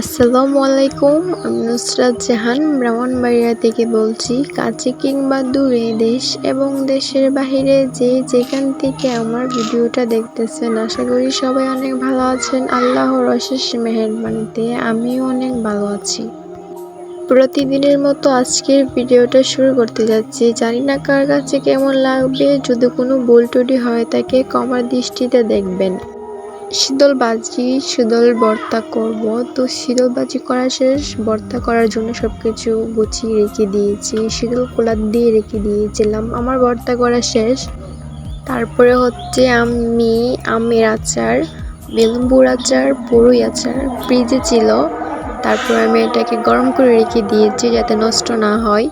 আসসালামু আলাইকুম, আমি নুসরাত জাহান, ব্রাহ্মণবাড়িয়া থেকে বলছি, কাছে কিংবা দূরে দেশ এবং দেশের বাহিরে যে যেখান থেকে আমার ভিডিওটা দেখতেছেন, আশা করি সবাই অনেক ভালো আছেন। আল্লাহর অশেষ মেহেরবানিতে আমিও অনেক ভালো আছি। প্রতিদিনের মতো আজকের ভিডিওটা শুরু করতে যাচ্ছি। জানি না কার কাছে কেমন লাগবে, যদি কোনো ভুল হয় থাকে কমার দৃষ্টিতে দেখবেন। শীতল বাজি শীতল ভর্তা করব। তো শীতল বাজি করা শেষ ভর্তা করার জন্য সব কিছু গুছিয়ে রেখে দিয়েছি শীতল কোলার দিয়ে রেখে দিয়েছিলাম। আমার ভর্তা করা শেষ। তারপরে হচ্ছে আমি আমের আচার বেলুম্বুর আচার পুরুই আচার ফ্রিজে ছিল। তারপর আমি এটাকে গরম করে রেখে দিয়েছি যাতে নষ্ট না হয়।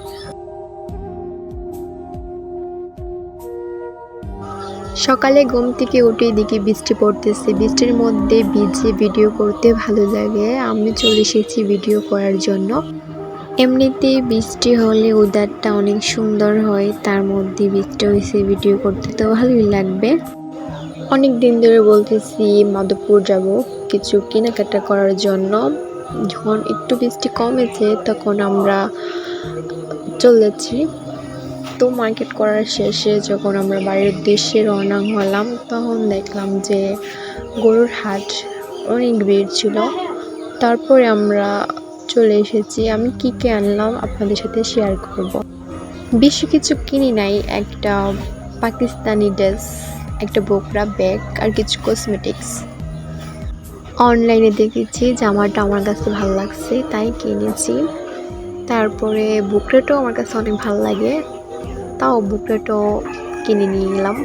সকালে ঘুম থেকে উঠে দেখি বৃষ্টি পড়তেছে। বৃষ্টির মধ্যে ভিজে ভিডিও করতে ভালো লাগে। আমি চলে এসেছি ভিডিও করার জন্য। এমনিতে বৃষ্টি হলে উদারটা অনেক সুন্দর হয়, তার মধ্যে বৃষ্টি হয়েছে ভিডিও করতে তো ভালোই লাগবে। অনেক দিন ধরে বলতেছি, মাধবপুর যাব কিছু কেনাকাটা করার জন্য। যখন একটু বৃষ্টি কমেছে, তখন আমরা চলেছি তো মার্কেট করার শেষে যখন আমরা বাড়ির উদ্দেশ্যে রওনা হলাম, তখন দেখলাম যে গরুর হাট অনেক ভিড় ছিল। তারপরে আমরা চলে এসেছি। আমি কী কে আনলাম আপনাদের সাথে শেয়ার করব। বেশি কিছু কিনি নাই। একটা পাকিস্তানি ড্রেস একটা বোকরা ব্যাগ আর কিছু কসমেটিক্স অনলাইনে দেখেছি, জামাটা আমার কাছে ভালো লাগছে, তাই কিনেছি। তারপরে বুকলেটও আমার কাছে অনেক ভালো লাগে। তাও বুকলেটও কিনে নিয়ে গেলাম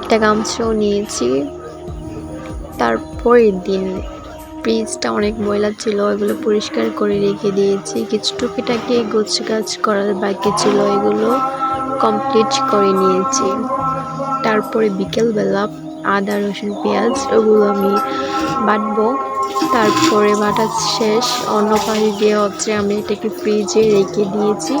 একটা গামছাও নিয়েছি। তারপরের দিন ফ্রিজটা অনেক ময়লা ছিল, এগুলো পরিষ্কার করে রেখে দিয়েছি। কিছু টুকিটাকি গোছ গাছ করার বাকি ছিল, এগুলো কমপ্লিট করে নিয়েছি। তারপরে বিকেলবেলা আদা, রসুন, পেঁয়াজ, ওগুলো আমি বাটবো। তারপরে বাটা শেষ। অন্য পানি দিয়ে হচ্ছে আমি এটাকে ফ্রিজে রেখে দিয়েছি।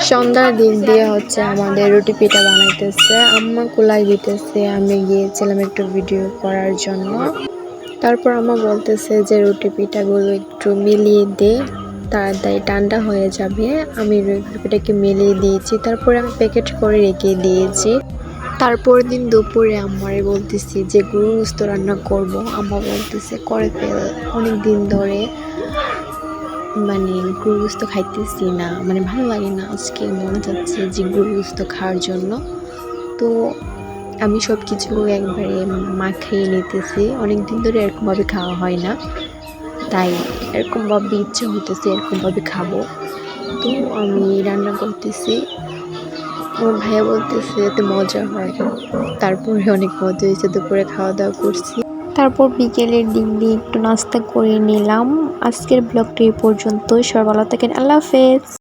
সন্ধ্যার দিক দিয়ে হচ্ছে আমাদের রুটি পিঠা বানাইতেছে। আম্মা কুলাই দিতেছে। আমি গিয়েছিলাম একটু ভিডিও করার জন্য। তারপর আম্মা বলতেছে যে, রুটি পিঠাগুলো একটু মিলিয়ে দে। তাড়াতাড়ি ঠান্ডা হয়ে যাবে। আমি রুটি পিঠাকে মিলিয়ে দিয়েছি। তারপরে আমি প্যাকেট করে রেখে দিয়েছি। তারপর দিন দুপুরে আম্মারে বলতেছি যে গরু গুস্ত রান্না করব। আম্মা বলতেছে, করে ফেল। অনেক দিন ধরে মানে গরু গোস্ত খাইতেছি না। মানে ভালো লাগে না আজকে। মনে যাচ্ছে যে গরু খাওয়ার জন্য। তো আমি সব কিছু একবারে মাখিয়ে নিতেছি। অনেক দিন ধরে এরকমভাবে খাওয়া হয় না। তাই এরকমভাবে ইচ্ছে হইতেছে এরকমভাবে খাব। তো আমি রান্না করতেছি। আমার ভাইয়া বলতেছে এতে মজা হয়। তারপরে অনেক মজা হয়েছে, দুপুরে খাওয়া দাওয়া করছি। তারপর বিকেলের দিন দিয়ে একটু নাস্তা করে নিলাম। আজকের ব্লগটি এই পর্যন্ত সবাই ভালো থাকেন। আল্লাহ হাফেজ।